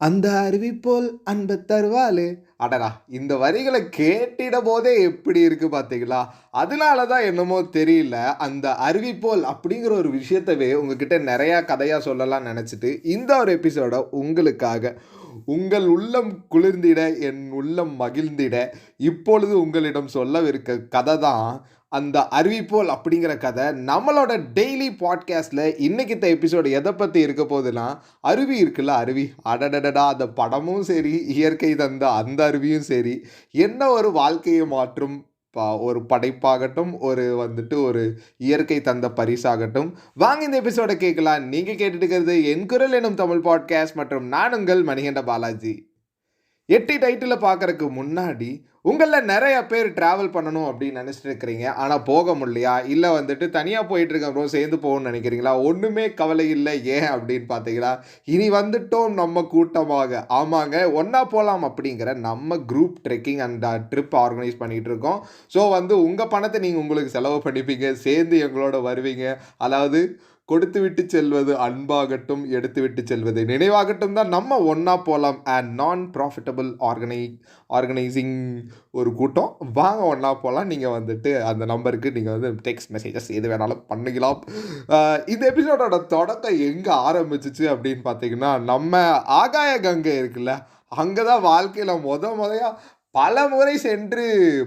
அந்த அருவி போல் அன்பை தருவாளே. அடடா இந்த வரிகளை கேட்டிட போதே எப்படி இருக்கு பார்த்தீங்களா? அதனால தான் என்னமோ தெரியல. அந்த அருவி போல் அப்படிங்கிற ஒரு விஷயத்தவே உங்ககிட்ட நிறையா கதையாக சொல்லலாம் நினச்சிட்டு இந்த ஒரு எபிசோட உங்களுக்காக உங்கள் உள்ளம் குளிர்ந்திட என் உள்ளம் மகிழ்ந்திட இப்பொழுது உங்களிடம் சொல்லவிருக்க கதை தான் அந்த அறிவிப்போல் அப்படிங்கிற கதை நம்மளோட டெய்லி பாட்காஸ்ட்டில் இன்னைக்கு எபிசோடு எதை பற்றி இருக்க போகுதுன்னா அருவி இருக்குல்ல அருவி. அடடடடா அந்த படமும் சரி இயற்கை தந்த அந்த அருவியும் சரி. என்ன ஒரு வாழ்க்கையை மாற்றும்? பா ஒரு படைப்பாகட்டும் ஒரு வந்துட்டு ஒரு இயற்கை தந்த பரிசாகட்டும். வாங்க இந்த எபிசோடை கேட்கலாம். நீங்கள் கேட்டுட்டு இருக்கிறது என் குரல் எனும் தமிழ் பாட்காஸ்ட் மற்றும் நான் உங்கள் மணிகண்ட பாலாஜி. எட்டி டைட்டில் பார்க்குறதுக்கு முன்னாடி உங்களில் நிறைய பேர் ட்ராவல் பண்ணணும் அப்படின்னு நினச்சிட்டு இருக்கிறீங்க ஆனால் போக முடியலையா? இல்லை வந்துட்டு தனியாக போயிட்டு இருக்க ப்ரோ சேர்ந்து போகணும்னு நினைக்கிறீங்களா? ஒன்றுமே கவலை இல்லை. ஏன் அப்படின்னு பார்த்தீங்களா? இனி வந்துட்டோம் நம்ம கூட்டமாக. ஆமாங்க ஒன்றா போகலாம் அப்படிங்கிற நம்ம group trekking and trip organise பண்ணிகிட்டு இருக்கோம். ஸோ வந்து உங்கள் பணத்தை நீங்கள் உங்களுக்கு செலவு பண்ணிப்பீங்க. சேர்ந்து எங்களோட வருவீங்க. அதாவது கொடுத்து விட்டு செல்வது அன்பாகட்டும் எடுத்து விட்டு செல்வது நினைவாகட்டும் தான் நம்ம ஒன்றா போகலாம் அண்ட் நான் ப்ராஃபிட்டபிள் ஆர்கனை ஆர்கனைசிங் ஒரு கூட்டம். வாங்க ஒன்றா போகலாம் நீங்கள் வந்துட்டு அந்த நம்பருக்கு நீங்கள் வந்து டெக்ஸ்ட் மெசேஜஸ் எது வேணாலும் பண்ணிக்கலாம். இந்த எபிசோடோட தொடக்கம் எங்கே ஆரம்பிச்சிச்சு அப்படின்னு பார்த்தீங்கன்னா நம்ம ஆகாய கங்கை இருக்குல்ல அங்கே தான் வாழ்க்கையில் முத முறையாக பல முறை சென்று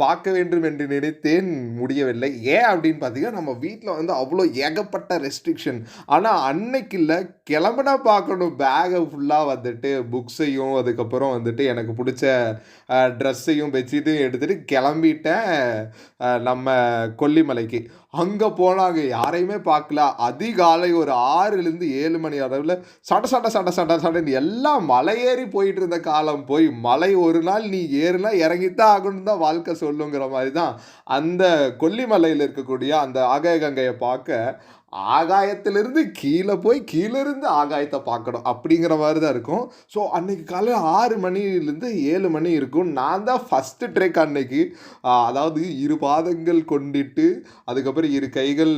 பார்க்க வேண்டும் என்று நினைத்தேன் முடியவில்லை. ஏன் அப்படின்னு பார்த்தீங்கன்னா நம்ம வீட்டில் வந்து அவ்வளோ ஏகப்பட்ட ரெஸ்ட்ரிக்ஷன் ஆனால் அன்னைக்கு இல்லை கிளம்புனா பார்க்கணும். பேகை ஃபுல்லாக வந்துட்டு புக்ஸையும் அதுக்கப்புறம் வந்துட்டு எனக்கு பிடிச்ச ட்ரெஸ்ஸையும் பெட்ஷீட்டையும் எடுத்துகிட்டு கிளம்பிட்டேன் நம்ம கொல்லிமலைக்கு. அங்கே போனாங்க யாரையுமே பார்க்கல. அதிகாலை ஒரு ஆறுலேருந்து ஏழு மணி அளவில் சட சட சட சட சடன்னு எல்லாம் மலையேறி போயிட்டு இருந்த காலம் போய் மலை ஒரு நாள் நீ ஏறுனா இறங்கித்தான் ஆகணும் தான் வாழ்க்கை சொல்லுங்கிற மாதிரி தான் அந்த கொல்லிமலையில் இருக்கக்கூடிய அந்த ஆகாய கங்கையை பார்க்க ஆகாயத்திலிருந்து கீழே போய் கீழே இருந்து ஆகாயத்தை பார்க்கணும் அப்படிங்கிற மாதிரி தான் இருக்கும். ஸோ அன்றைக்கி காலையில் ஆறு மணிலேருந்து ஏழு மணி இருக்கும். நான் தான் ஃபஸ்ட்டு ட்ரெக் அன்னைக்கு. அதாவது இரு பாதங்கள் கொண்டிட்டு அதுக்கப்புறம் இரு கைகள்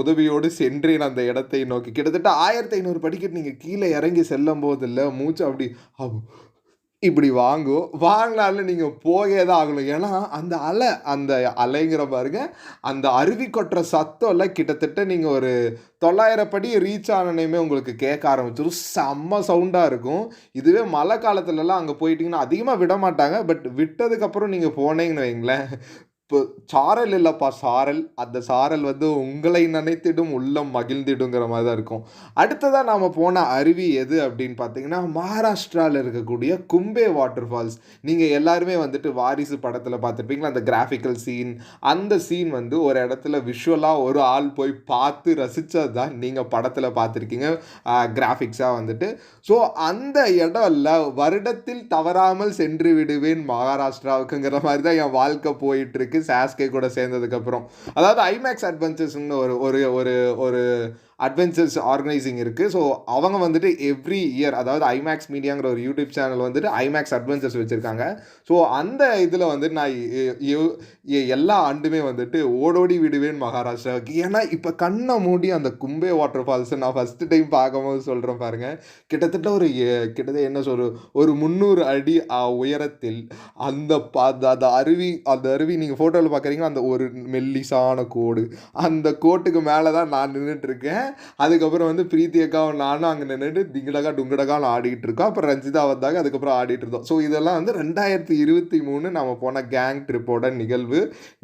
உதவியோடு சென்றேன் அந்த இடத்தை நோக்கி. கிட்டத்தட்ட ஆயிரத்தி ஐநூறு படிக்கட்டு நீங்கள் கீழே இறங்கி செல்லும் போதில்லை மூச்சு அப்படி இப்படி வாங்கும் வாங்கினாலும் நீங்கள் போயே தான் ஆகணும். ஏன்னா அந்த அலை அந்த அலைங்கிற பாருங்க அந்த அருவி கொட்டுற சத்தம்ல கிட்டத்தட்ட நீங்கள் ஒரு தொள்ளாயிரம் படி ரீச் ஆனனையுமே உங்களுக்கு கேட்க ஆரம்பிச்சிடும் செம்ம சவுண்டாக இருக்கும். இதுவே மழை காலத்துலலாம் அங்கே போயிட்டிங்கன்னா அதிகமாக விட மாட்டாங்க. பட் விட்டதுக்கப்புறம் நீங்கள் போனீங்கன்னு வைங்களேன். இப்போ சாரல் இல்லைப்பா சாரல். அந்த சாரல் வந்து உங்களை நினைத்திடும் உள்ளம் மகிழ்ந்திடுங்கிற மாதிரி தான் இருக்கும். அடுத்ததாக நாம் போன அருவி எது அப்படின்னு பார்த்தீங்கன்னா மகாராஷ்டிராவில் இருக்கக்கூடிய கும்பே வாட்டர் ஃபால்ஸ். நீங்கள் எல்லாருமே வந்துட்டு வாரிசு படத்தில் பார்த்துருப்பீங்களா அந்த கிராஃபிக்கல் சீன் அந்த சீன் வந்து ஒரு இடத்துல விஷுவலாக ஒரு ஆள் போய் பார்த்து ரசித்தது தான் நீங்கள் படத்தில் பார்த்துருக்கீங்க கிராஃபிக்ஸாக வந்துட்டு. ஸோ அந்த இடம்ல வருடத்தில் தவறாமல் சென்று விடுவேன் மகாராஷ்டிராவுக்குங்கிற மாதிரி தான் என் வாழ்க்கை போயிட்டுருக்கு இருக்கு சாஸ்கே கூட சேர்ந்ததுக்கப்புறம் அதாவது ஐமேக்ஸ் அட்வென்ச்சர்ஸ்னு ஒரு ஒரு ஒரு ஒரு அட்வென்ச்சர்ஸ் ஆர்கனைசிங் இருக்குது ஸோ அவங்க வந்துட்டு எவ்ரி இயர் அதாவது ஐமேக்ஸ் மீடியாங்கிற ஒரு யூடியூப் சேனல் வந்துட்டு ஐமேக்ஸ் அட்வென்ச்சர்ஸ் வச்சுருக்காங்க. ஸோ அந்த இதில் வந்துட்டு நான் எ- எ- எல்லா ஆண்டுமே வந்துட்டு ஓடோடி விடுவேன் மகாராஷ்டிராவுக்கு ஏன்னா இப்போ கண்ணை மூடி அந்த கும்பே வாட்டர் ஃபால்ஸை நான் ஃபஸ்ட்டு டைம் பார்க்கும்போது சொல்கிறேன் பாருங்கள் கிட்டத்தட்ட ஒரு எ- கிட்டத்தட்ட என்ன சொல் ஒரு முந்நூறு அடி உயரத்தில் அந்த ப- அந்த அந்த அருவி அந்த அருவி நீங்கள் ஃபோட்டோவில் பார்க்குறீங்களா அந்த ஒரு மெல்லிசான கோடு. அந்த கோட்டுக்கு மேலே தான் நான் நின்றுட்டு இருக்கேன். அதுக்கப்புறம் வந்து பிரீத்தி அக்காவும் நானும் அங்கே நின்றுட்டு திங்கடகா டுங்கடகான்னு ஆடிக்கிட்டு இருக்கோம். அப்புறம் ரஞ்சிதா வந்தாங்க அதுக்கப்புறம் ஆடிட்டு இருந்தோம். ஸோ இதெல்லாம் வந்து ரெண்டாயிரத்தி இருபத்தி மூணு நம்ம போன கேங் ட்ரிப்போட நிகழ்வு.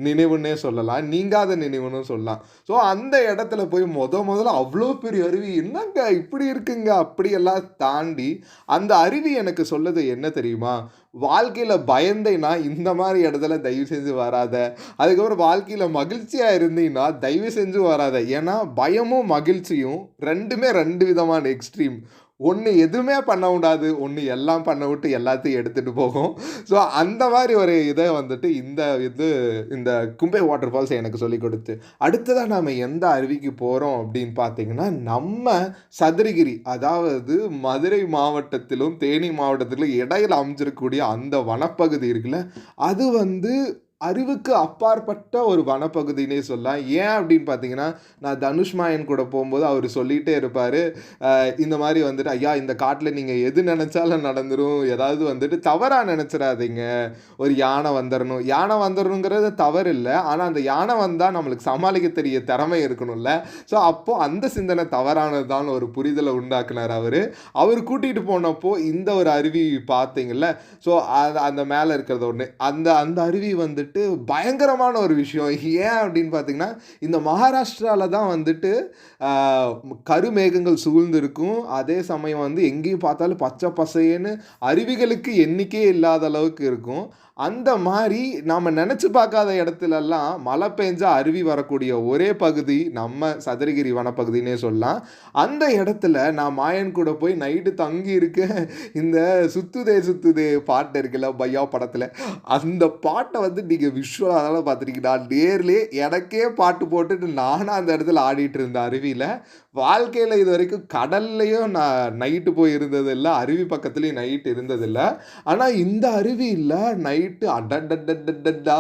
நினைவுன்னே சொல்லலாம். நீங்காத நினைவுன்னு சொல்லலாம். ஸோ அந்த இடத்துல போய் முத முதல்ல அவ்வளோ பெரிய அருவி என்னங்க இப்படி இருக்குங்க? அப்படியெல்லாம் தாண்டி அந்த அருவி எனக்கு சொல்லது என்ன தெரியுமா? வாழ்க்கையில் பயந்தேன்னா இந்த மாதிரி இடத்துல தயவு செஞ்சு வராத. அதுக்கப்புறம் வாழ்க்கையில் மகிழ்ச்சியாக இருந்தீங்கன்னா தயவு செஞ்சு வராத. ஏன்னா பயமும் மகிழ்ச்சியும் ரெண்டுமே ரெண்டு விதமான எக்ஸ்ட்ரீம் ஒன்று எதுவுமே பண்ண விடாது ஒன்று எல்லாம் பண்ண விட்டு எல்லாத்தையும் எடுத்துகிட்டு போகும். ஸோ அந்த மாதிரி ஒரு இதை வந்துட்டு இந்த இது இந்த கும்பே வாட்டர் ஃபால்ஸ் எனக்கு சொல்லி கொடுத்து அடுத்ததாக நாம் எந்த அருவிக்கு போகிறோம் அப்படின்னு பார்த்தீங்கன்னா நம்ம சதுரகிரி அதாவது மதுரை மாவட்டத்திலும் தேனி மாவட்டத்திலும் இடையில் அமைஞ்சிருக்கக்கூடிய அந்த வனப்பகுதி இருக்குல்ல அது வந்து அறிவுக்கு அப்பாற்பட்ட ஒரு வனப்பகுதினே சொல்லலாம். ஏன் அப்படின்னு பார்த்தீங்கன்னா நான் தனுஷ் மாயன் கூட போகும்போது அவர் சொல்லிகிட்டே இருப்பார். இந்த மாதிரி வந்துட்டு ஐயா இந்த காட்டில் நீங்கள் எது நினச்சாலும் நடந்துடும் ஏதாவது வந்துட்டு தவறாக நினச்சிடாதீங்க ஒரு யானை வந்துடணும் யானை வந்துடணுங்கிறது தவறு இல்லை ஆனால் அந்த யானை வந்தால் நம்மளுக்கு சமாளிக்க தெரிய திறமை இருக்கணும்ல. ஸோ அப்போது அந்த சிந்தனை தவறானதுதான் ஒரு புரிதலை உண்டாக்குனார் அவர். அவர் கூட்டிகிட்டு போனப்போ இந்த ஒரு அருவி பார்த்தீங்கல்ல? ஸோ அது அந்த மேலே இருக்கிறது ஒன்று அந்த அந்த அருவி வந்துட்டு வந்துட்டு பயங்கரமான ஒரு விஷயம். ஏன் அப்படின்னு பார்த்தீங்கன்னா இந்த மகாராஷ்டிராவில் தான் வந்துட்டு கருமேகங்கள் சூழ்ந்து இருக்கும் அதே சமயம் வந்து எங்கேயும் பார்த்தாலும் பச்சை பசையேன்னு அருவிகளுக்கு எண்ணிக்கையே இல்லாத அளவுக்கு இருக்கும். அந்த மாதிரி நாம் நினச்சி பார்க்காத இடத்துலலாம் மழை பெஞ்சா அருவி வரக்கூடிய ஒரே பகுதி நம்ம சதுரகிரி வனப்பகுதினே சொல்லலாம். அந்த இடத்துல நான் மாயன் கூட போய் நைட்டு தங்கி இருக்கேன் இந்த சுத்துதே சுத்துதே பாட்டு இருக்குல்ல பையா படத்தில். அந்த பாட்டை வந்து நீங்கள் விஷுவலாக பார்த்துருக்கீங்க. நான் நேர்லேயே எனக்கே பாட்டு போட்டுட்டு நானும் அந்த இடத்துல ஆடிட்டு இருந்தேன் அருவியில் வாழ்க்கையில் இது வரைக்கும் கடல்லையும் நான் நைட்டு போய் இருந்ததில்லை அருவி பக்கத்துலேயும் நைட் இருந்ததில்லை. ஆனால் இந்த அருவி இல்லை நைட்டு அடடடடடடா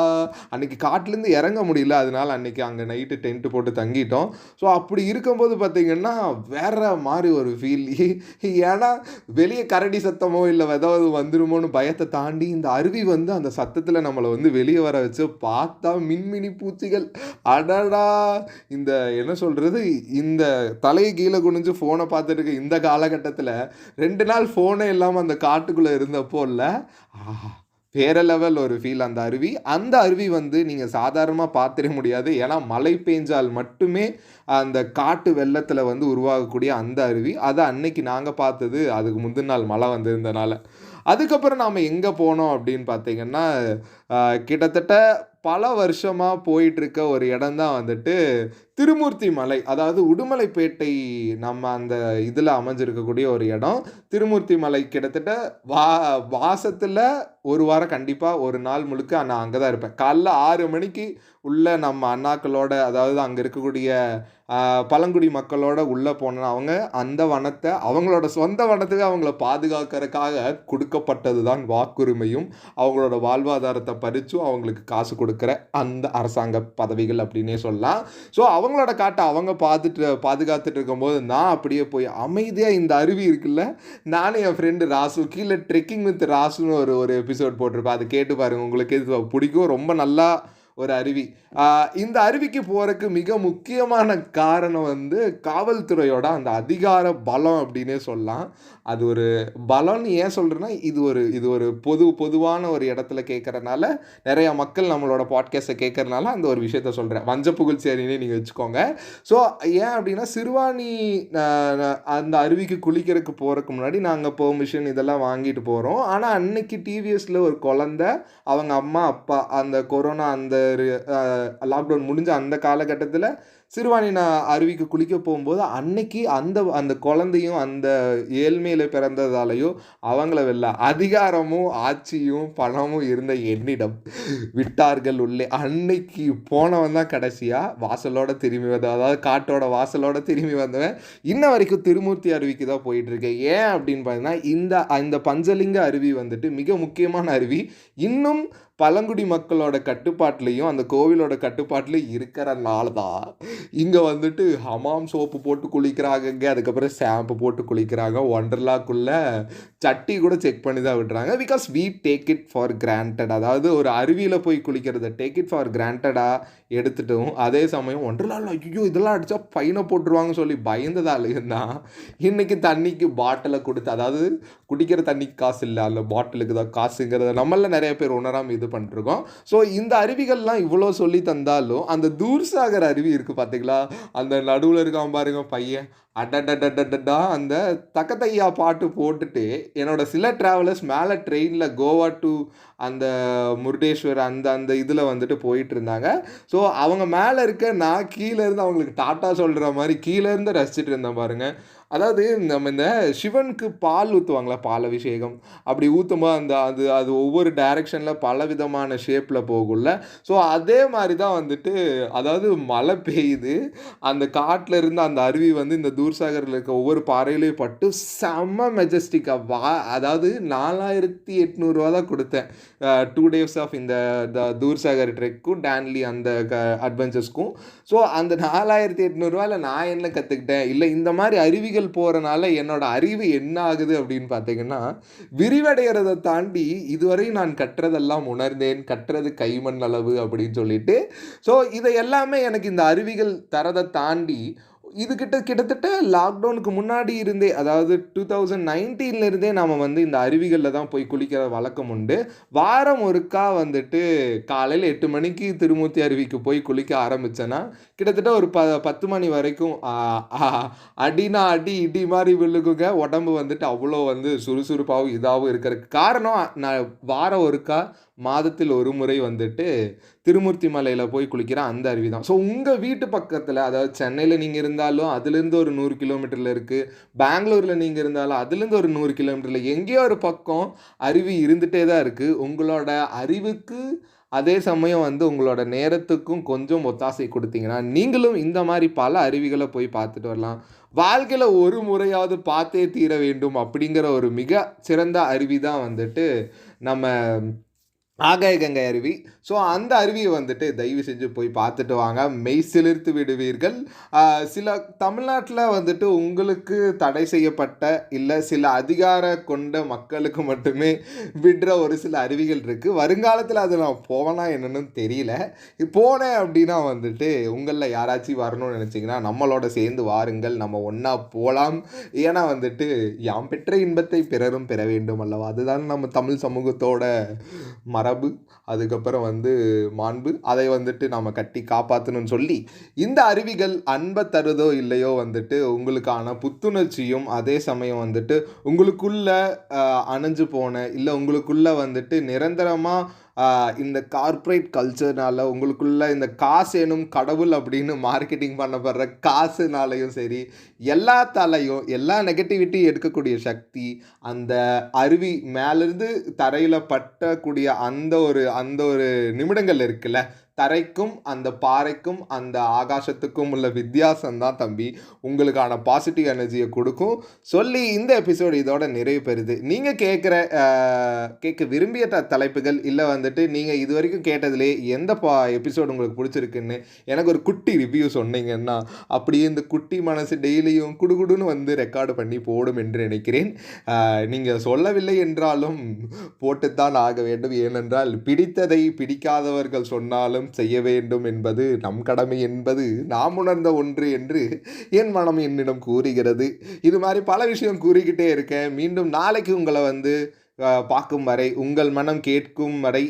அன்னைக்கு காட்டிலேருந்து இறங்க முடியல. அதனால் அன்றைக்கி அங்கே நைட்டு டென்ட்டு போட்டு தங்கிட்டோம். ஸோ அப்படி இருக்கும்போது பார்த்திங்கன்னா வேற மாதிரி ஒரு ஃபீல் ஏன்னா வெளியே கரடி சத்தமோ இல்லை ஏதாவது வந்துருமோன்னு பயத்தை தாண்டி இந்த அருவி வந்து அந்த சத்தத்தில் நம்மளை வந்து வெளியே வர வச்சு பார்த்தா மின்மினி பூச்சிகள். அடடா! இந்த என்ன சொல்கிறது இந்த தலையை கீழே குனிஞ்சு ஃபோனை பார்த்துட்டு இருக்க இந்த காலகட்டத்தில் ரெண்டு நாள் ஃபோனே இல்லாமல் அந்த காட்டுக்குள்ளே இருந்தப்போ இல்லை வேற லெவல் ஒரு ஃபீல் அந்த அருவி. அந்த அருவி வந்து நீங்கள் சாதாரணமாக பார்த்துட முடியாது. ஏன்னா மழை பெஞ்சால் மட்டுமே அந்த காட்டு வெள்ளத்தில் வந்து உருவாகக்கூடிய அந்த அருவி. அதை அன்னைக்கு நாங்கள் பார்த்தது அதுக்கு முந்தின நாள் மழை வந்திருந்தனால. அதுக்கப்புறம் நாம் எங்கே போனோம் அப்படின்னு பார்த்தீங்கன்னா கிட்டத்தட்ட பல வருஷமாக போயிட்டுருக்க ஒரு இடம் தான் வந்துட்டு திருமூர்த்தி மலை அதாவது உடுமலைப்பேட்டை நம்ம அந்த இதில் அமைஞ்சிருக்கக்கூடிய ஒரு இடம். திருமூர்த்தி மலை கிட்டத்தட்ட வா வாசத்தில் ஒரு வாரம் கண்டிப்பாக ஒரு நாள் முழுக்க நான் அங்கே தான் இருப்பேன். காலைல ஆறு மணிக்கு உள்ள நம்ம அண்ணாக்களோட அதாவது அங்கே இருக்கக்கூடிய பழங்குடி மக்களோட உள்ளே போன அவங்க அந்த வனத்தை அவங்களோட சொந்த வனத்துக்கு அவங்கள பாதுகாக்கிறதுக்காக கொடுக்கப்பட்டது தான் வாக்குரிமையும். அவங்களோட வாழ்வாதாரத்தை பறிச்சும் அவங்களுக்கு காசு கொடுக்குற அந்த அரசாங்க பதவிகள் அப்படின்னே சொல்லலாம். ஸோ அவங்களோட காட்டை அவங்க பார்த்துட்டு பாதுகாத்துட்டு இருக்கும்போது நான் அப்படியே போய் அமைதியாக இந்த அருவி இருக்குல்ல நானும் என் ஃப்ரெண்டு ராசு கீழே ட்ரெக்கிங் வித் ராசுன்னு ஒரு ஒரு எபிசோட் போட்டிருப்பேன். அதை கேட்டு பாருங்கள் உங்களுக்கு இது பிடிக்கும்? ரொம்ப நல்லா ஒரு அருவி. இந்த அருவிக்கு போகிறதுக்கு மிக முக்கியமான காரணம் வந்து காவல்துறையோட அந்த அதிகார பலம் அப்படின்னே சொல்லலாம். அது ஒரு பலம்னு ஏன் சொல்கிறேன்னா இது ஒரு இது ஒரு பொது பொதுவான ஒரு இடத்துல கேட்குறனால நிறைய மக்கள் நம்மளோட பாட்காஸ்ட்டை கேட்குறனால அந்த ஒரு விஷயத்த சொல்கிறேன் வஞ்ச புகழ்ச்சேரினே நீங்கள் வச்சுக்கோங்க. ஸோ ஏன் அப்படின்னா சிறுவாணி அந்த அருவிக்கு குளிக்கிறதுக்கு போகிறதுக்கு முன்னாடி நாங்கள் பெர்மிஷன் இதெல்லாம் வாங்கிட்டு போகிறோம் ஆனால் அன்னைக்கு டிவிஎஸில் ஒரு குழந்த அவங்க அம்மா அப்பா அந்த கொரோனா அந்த லாக்டவுன் முடிஞ்ச அந்த காலகட்டத்தில் சிறுவாணி நான் அருவிக்கு குளிக்க போகும்போது அன்னைக்கு அந்த அந்த குழந்தையும் அந்த ஏழ்மையில் பிறந்ததாலேயோ அவங்கள வெல்ல அதிகாரமும் ஆட்சியும் பணமும் இருந்த என்னிடம் விட்டார்கள் உள்ளே. அன்னைக்கு போனவன் தான் கடைசியாக வாசலோட திரும்பி வந்தவன் அதாவது காட்டோட வாசலோட திரும்பி வந்தவன். இன்ன வரைக்கும் திருமூர்த்தி அருவிக்கு தான் போயிட்டுருக்கேன். ஏன் அப்படின்னு பார்த்தீங்கன்னா இந்த இந்த பஞ்சலிங்க அருவி வந்துட்டு மிக முக்கியமான அருவி. இன்னும் பழங்குடி மக்களோட கட்டுப்பாட்டிலையும் அந்த கோவிலோட கட்டுப்பாட்லேயும் இருக்கிறனால தான் இங்கே வந்துட்டு ஹமாம் சோப்பு போட்டு குளிக்கிறாங்க அதுக்கப்புறம் ஷாம்பு போட்டு குளிக்கிறாங்க ஒண்டர்லாக்குள்ளே சட்டி கூட செக் பண்ணி தான் விடுறாங்க. Because we take it for granted அதாவது ஒரு அருவியில் போய் குளிக்கிறத டேக் இட் ஃபார் கிராண்டடாக எடுத்துட்டும். அதே சமயம் ஒண்டர்லாவில் ஐயோ இதெல்லாம் அடித்தா ஃபைனை போட்டுருவாங்கன்னு சொல்லி பயந்ததாலேயும் தான் இன்றைக்கி தண்ணிக்கு பாட்டிலை கொடுத்து அதாவது குடிக்கிற தண்ணிக்கு காசு இல்லை அந்த பாட்டிலுக்கு தான் காசுங்கிறத நம்மள நிறைய பேர் உணராமல் இது பண்ணிருக்கோம். ஸோ இந்த அருவிகள்லாம் இவ்வளோ சொல்லி தந்தாலும் அந்த தூர்சாகர் அருவி இருக்குது பார்த்தீங்களா அந்த நடுவில் இருக்கான் பாருங்க பையன். அடடடடடா அந்த தக்கத்தையா பாட்டு போட்டுட்டு என்னோட சில ட்ராவலர்ஸ் மேலே ட்ரெயினில் கோவா டு அந்த முருடேஸ்வர் அந்த அந்த இதில் வந்துட்டு போயிட்டு இருந்தாங்க ஸோ அவங்க மேலே இருக்க நான் கீழே இருந்து அவங்களுக்கு டாட்டா சொல்கிற மாதிரி கீழே இருந்து ரசிச்சுட்டு இருந்தேன் பாருங்கள் அதாவது நம்ம இந்த சிவனுக்கு பால் ஊற்றுவாங்களா பால் அபிஷேகம் அப்படி ஊற்றும்போது அந்த அது அது ஒவ்வொரு டைரெக்ஷனில் பல விதமான ஷேப்பில் போகும்ல. ஸோ அதே மாதிரி தான் வந்துட்டு அதாவது மழை பெய்யுது. அந்த காட்டில் இருந்து அந்த அருவி வந்து இந்த தூர்சாகரில் இருக்க ஒவ்வொரு பாறையிலையும் பட்டு செம்ம மெஜஸ்டிக்காக வா அதாவது நாலாயிரத்தி எட்நூறுவா தான் கொடுத்தேன். டூ டேஸ் ஆஃப் இந்த த தூர்சாகர் ட்ரெக்கும் டேன்லி அந்த க அட்வென்ச்சர்ஸ்க்கும் ஸோ அந்த நாலாயிரத்தி எட்நூறுவாயில் நான் என்ன கற்றுக்கிட்டேன் இல்லை இந்த மாதிரி அருவிகள் போகிறனால என்னோட அறிவு என்ன ஆகுது அப்படின்னு பார்த்தீங்கன்னா விரிவடைகிறத தாண்டி இதுவரை நான் கற்றதெல்லாம் உணர்ந்தேன் கற்றது கைமண் அளவு அப்படின்னு சொல்லிட்டு. ஸோ இதை எல்லாமே எனக்கு இந்த அருவிகள் தரதை தாண்டி இது கிட்ட கிட்டத்தட்ட லாக்டவுனுக்கு முன்னாடி இருந்தே அதாவது டூ தௌசண்ட் நைன்டீன்லேருந்தே நாம் வந்து இந்த அருவிகளில் தான் போய் குளிக்கிற வழக்கம் உண்டு. வாரம் ஒருக்கா வந்துட்டு காலையில் எட்டு மணிக்கு திருமூர்த்தி அருவிக்கு போய் குளிக்க ஆரம்பித்தேன்னா கிட்டத்தட்ட ஒரு ப பத்து மணி வரைக்கும் அடினா அடி இடி மாதிரி விழுகுங்க. உடம்பு வந்துட்டு அவ்வளோ வந்து சுறுசுறுப்பாகவும் இதாகவும் இருக்கிறதுக்கு காரணம் நான் வாரம் ஒருக்கா மாதத்தில் ஒரு முறை வந்துட்டு திருமூர்த்தி மலையில் போய் குளிக்கிற அந்த அருவி தான் ஸோ உங்கள் வீட்டு பக்கத்தில் அதாவது சென்னையில் நீங்கள் இருந்தாலும் அதுலேருந்து ஒரு நூறு கிலோமீட்டரில் இருக்குது பெங்களூரில் நீங்கள் இருந்தாலும் அதுலேருந்து ஒரு நூறு கிலோமீட்டரில் எங்கேயோ ஒரு பக்கம் அருவி இருந்துகிட்டே தான் இருக்குது உங்களோட அறிவுக்கு அதே சமயம் வந்து உங்களோட நேரத்துக்கும் கொஞ்சம் ஒத்தாசை கொடுத்தீங்கன்னா நீங்களும் இந்த மாதிரி பல அருவிகளை போய் பார்த்துட்டு வரலாம். வாழ்க்கையில் ஒரு முறையாவது பார்த்தே தீர வேண்டும் அப்படிங்கிற ஒரு மிக சிறந்த அருவி தான் வந்துட்டு நம்ம ஆகாய கங்கை அருவி. ஸோ அந்த அருவியை வந்துட்டு தயவு செஞ்சு போய் பார்த்துட்டு வாங்க. மெய் சிலிர்த்து விடுவீர்கள். சில தமிழ்நாட்டில் வந்துட்டு உங்களுக்கு தடை செய்யப்பட்ட இல்லை சில அதிகார கொண்ட மக்களுக்கு மட்டுமே விடுற ஒரு சில அருவிகள் இருக்குது வருங்காலத்தில் அது நான் போவேனா என்னன்னு தெரியல. போனேன் அப்படின்னா வந்துட்டு உங்களில் யாராச்சும் வரணும்னு நினச்சிங்கன்னா நம்மளோட சேர்ந்து வாருங்கள். நம்ம ஒன்றா போகலாம் ஏன்னா வந்துட்டு யாம் பெற்ற இன்பத்தை பிறரும் பெற வேண்டும் அல்லவா? அதுதான் நம்ம தமிழ் சமூகத்தோட மரபு அதுக்கப்புறம் வந்து மாண்பு அதை வந்துட்டு நாம் கட்டி காப்பாற்றணும்னு சொல்லி இந்த அருவிகள் அன்பை தருதோ இல்லையோ வந்துட்டு உங்களுக்கான புத்துணர்ச்சியும் அதே சமயம் வந்துட்டு உங்களுக்குள்ள அணைஞ்சு போன இல்லை உங்களுக்குள்ளே வந்துட்டு நிரந்தரமாக இந்த கார்ப்பரேட் கல்ச்சர்னால உங்களுக்குள்ள இந்த காசு எனும் கடவுள் அப்படின்னு மார்க்கெட்டிங் பண்ணப்படுற காசுனாலையும் சரி எல்லாத்தாலையும் எல்லா நெகட்டிவிட்டியும் எடுக்கக்கூடிய சக்தி அந்த அருவி மேலேருந்து தரையில் பட்டக்கூடிய அந்த ஒரு அந்த ஒரு நிமிடங்கள் இருக்குல்ல தரைக்கும் அந்த பாறைக்கும் அந்த ஆகாசத்துக்கும் உள்ள வித்தியாசம் தான் தம்பி. உங்களுக்கான பாசிட்டிவ் எனர்ஜியை கொடுக்கும். சொல்லி இந்த எபிசோடு இதோட நிறைவு பெறுது. நீங்கள் கேட்குற கேட்க விரும்பிய த தலைப்புகள் இல்லை வந்துட்டு நீங்கள் இது வரைக்கும் கேட்டதுலே எந்த பா எபிசோடு உங்களுக்கு பிடிச்சிருக்குன்னு எனக்கு ஒரு குட்டி ரிவ்யூ சொன்னீங்கன்னா அப்படியே இந்த குட்டி மனசு டெய்லியும் குடுகுடுன்னு வந்து ரெக்கார்டு பண்ணி போடும் என்று நினைக்கிறேன். நீங்கள் சொல்லவில்லை என்றாலும் போட்டுத்தான் ஆக வேண்டும். ஏனென்றால் பிடித்ததை பிடிக்காதவர்கள் சொன்னாலும் செய்ய வேண்டும் என்பது நம் கடமை என்பது நாம் உணர்ந்த ஒன்று என்று என் மனம் என்னிடம் கூறுகிறது. இது மாதிரி பல விஷயம் கூறிக்கிட்டே இருக்கேன். மீண்டும் நாளைக்கு உங்களை வந்து பார்க்கும் வரை உங்கள் மனம் கேட்கும் வரை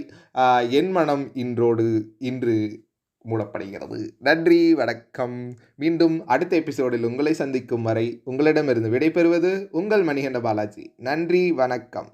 என் மனம் இன்றோடு இன்று மூடப்படுகிறது. நன்றி வணக்கம். மீண்டும் அடுத்த எபிசோடில் உங்களை சந்திக்கும் வரை உங்களிடமிருந்து விடைபெறுவது உங்கள் மணிகண்ட பாலாஜி. நன்றி வணக்கம்.